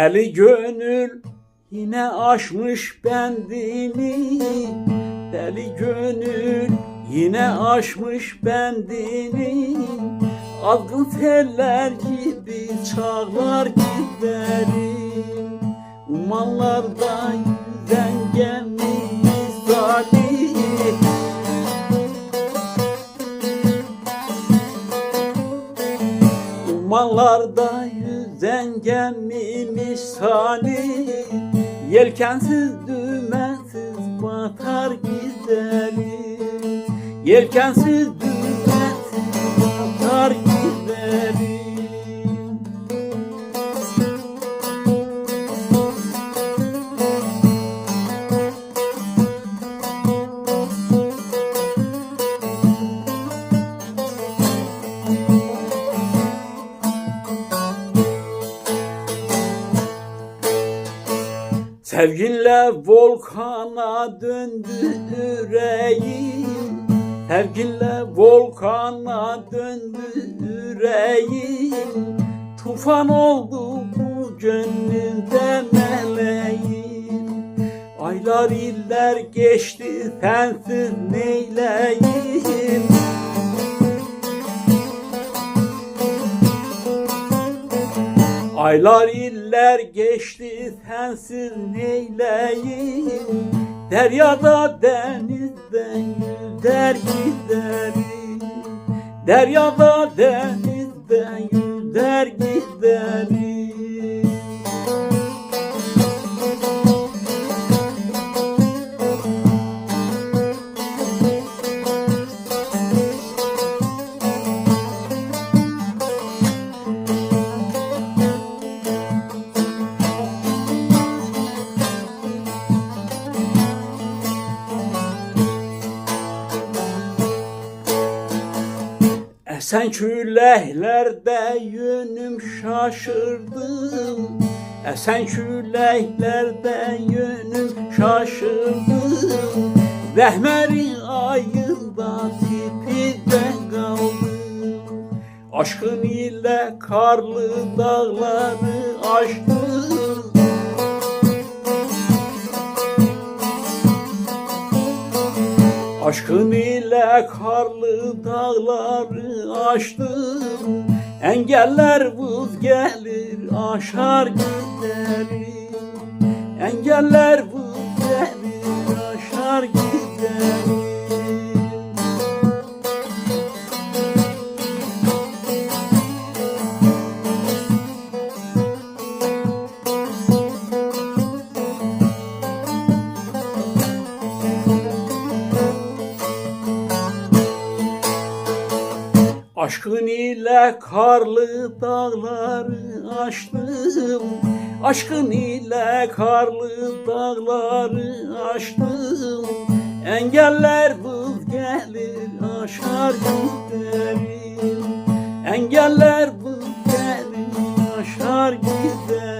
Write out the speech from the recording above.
Deli gönül yine aşmış bendini Deli gönül yine aşmış bendini Azgın teller gibi çağlar giderim Umanlarda yüzen gemi misali Umanlarda yüzen gemi misali Yelkensiz dümensiz batar giderim Yelkensiz dümensiz batar giderim Sevginle volkana döndü yüreğim. Sevginle volkana döndü yüreğim. Tufan oldu bu gönlümde meleğim. Aylar iller geçti sensiz neyleyim Aylar iller geçti sensiz neyleyim? Deryada denizden yüzer giderim Deryada denizden Esen külehlerde yönüm şaşırdım. Esen külehlerde yönüm şaşırdım. Vehmeri ayında tipide kaldım. Aşkın ile karlı dağları aştım Aşkın ile karlı dağları aştım. Engeller vız gelir aşar giderim Engeller vız Aşkın ile karlı dağları aştım. Aşkın ile karlı dağları aştım. Engeller vız gelir aşar giderim. Engeller vız gelir aşar giderim